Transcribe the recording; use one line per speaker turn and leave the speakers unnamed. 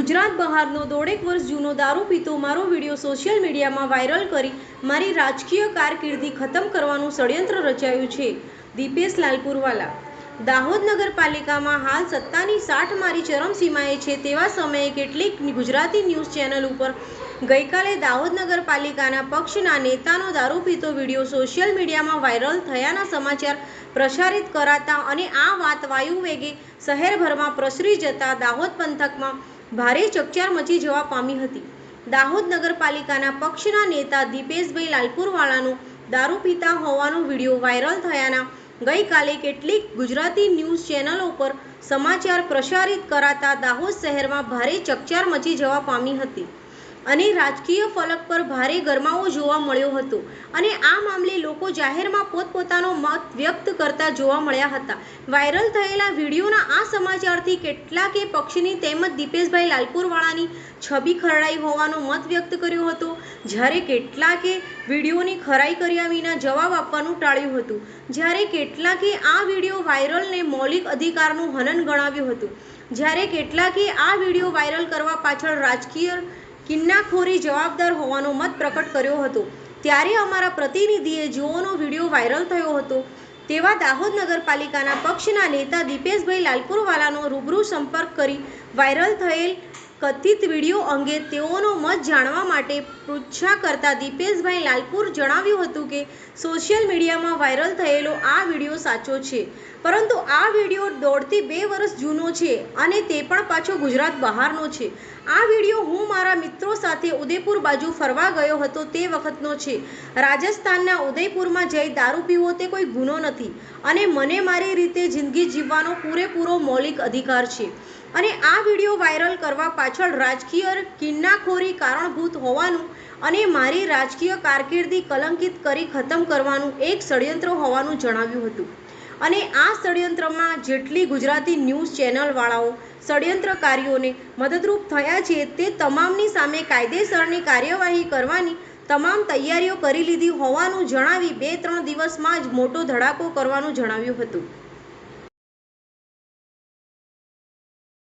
ગુજરાત બહારનો દોઢેક વર્ષ જૂનો દારૂ પીતો મારો વીડિયો સોશિયલ મીડિયામાં વાયરલ કરી મારી રાજકીય કારકિર્દી ખતમ કરવાનું ષડયંત્ર રચાયું છે. દીપેશ લાલપુરવાલા. દાહોદ નગરપાલિકામાં હાલ સત્તાની સાઠ મારી ચરમસીમાએ છે તેવા સમયે કેટલીક ગુજરાતી ન્યૂઝ ચેનલ ઉપર ગઈકાલે દાહોદ નગરપાલિકાના પક્ષના નેતાનો દારૂ પીતો વીડિયો સોશિયલ મીડિયામાં વાયરલ થયાના સમાચાર પ્રસારિત કરાતા અને આ વાત વાયુ વેગે શહેરભરમાં પ્રસરી જતા દાહોદ પંથકમાં ભારે ચકચાર મચી જવા પામી હતી. દાહોદ નગરપાલિકાના પક્ષના નેતા દીપેશભાઈ લાલપુરવાળાનો દારૂ પીતા હોવાનો વીડિયો વાયરલ થયાના ગઈકાલે કેટલીક ગુજરાતી ન્યૂઝ ચેનલો પર સમાચાર પ્રસારિત કરાતા દાહોદ શહેરમાં ભારે ચકચાર મચી જવા પામી હતી. અને રાજકીય ફલક પર ભારે ગરમાવો જોવા મળ્યો હતો. અને આ મામલે લોકો જાહેરમાં પોતપોતાનો મત વ્યક્ત કરતા જોવા મળ્યા હતા. વાયરલ થયેલા વિડીયોના આ સમાચારથી કેટલાકે પક્ષની તેમજ દીપેશભાઈ લાલપુરવાળાની છબી ખરડાઈ હોવાનો મત વ્યક્ત કર્યો હતો. જ્યારે કેટલાકે વિડીયોની ખરાઈ કર્યા વિના જવાબ આપવાનું ટાળ્યું હતું. જ્યારે કેટલાકે આ વીડિયો વાયરલને મૌલિક અધિકારનું હનન ગણાવ્યું હતું. જ્યારે કેટલાકે આ વીડિયો વાયરલ કરવા પાછળ રાજકીય કિન્નાખોરી જવાબદાર હોવાનો મત પ્રકટ કર્યો હતો. ત્યારે અમારા પ્રતિનિધિએ જુઓનો વીડિયો વાયરલ થયો હતો. તેવા દાહોદ નગરપાલિકાના પક્ષના નેતા દીપેશભાઈ લાલપુરવાલાનો રૂબરૂ સંપર્ક કરી વાયરલ થયેલ કથિત વીડિયો અંગે તેઓનો મત જાણવા માટે પૃચ્છા કરતા દીપેશભાઈ લાલપુર જણાવ્યું હતું કે સોશિયલ મીડિયામાં વાયરલ થયેલો આ વીડિયો સાચો છે. પરંતુ આ વીડિયો દોઢથી બે વર્ષ જૂનો છે અને તે પણ પાછો ગુજરાત બહારનો છે. આ વીડિયો હું મારા મિત્રો સાથે ઉદયપુર બાજુ ફરવા ગયો હતો તે વખતનો છે. રાજસ્થાનના ઉદયપુરમાં જઈ દારૂ પીવો તે કોઈ ગુનો નથી અને મને મારી રીતે જિંદગી જીવવાનો પૂરેપૂરો મૌલિક અધિકાર છે. અને આ વીડિયો વાયરલ કરવા પાછળ રાજકીય કિન્નાખોરી કારણભૂત હોવાનું અને મારી રાજકીય કારકિર્દી કલંકિત કરી ખતમ કરવાનું એક ષડયંત્ર હોવાનું જણાવ્યું હતું. અને આ ષડયંત્રમાં જેટલી ગુજરાતી ન્યૂઝ ચેનલવાળાઓ ષડયંત્રકારીઓને મદદરૂપ થયા છે તે તમામની સામે કાયદેસરની કાર્યવાહી કરવાની તમામ તૈયારીઓ કરી લીધી હોવાનું જણાવી બે ત્રણ દિવસમાં જ મોટો ધડાકો કરવાનું જણાવ્યું હતું.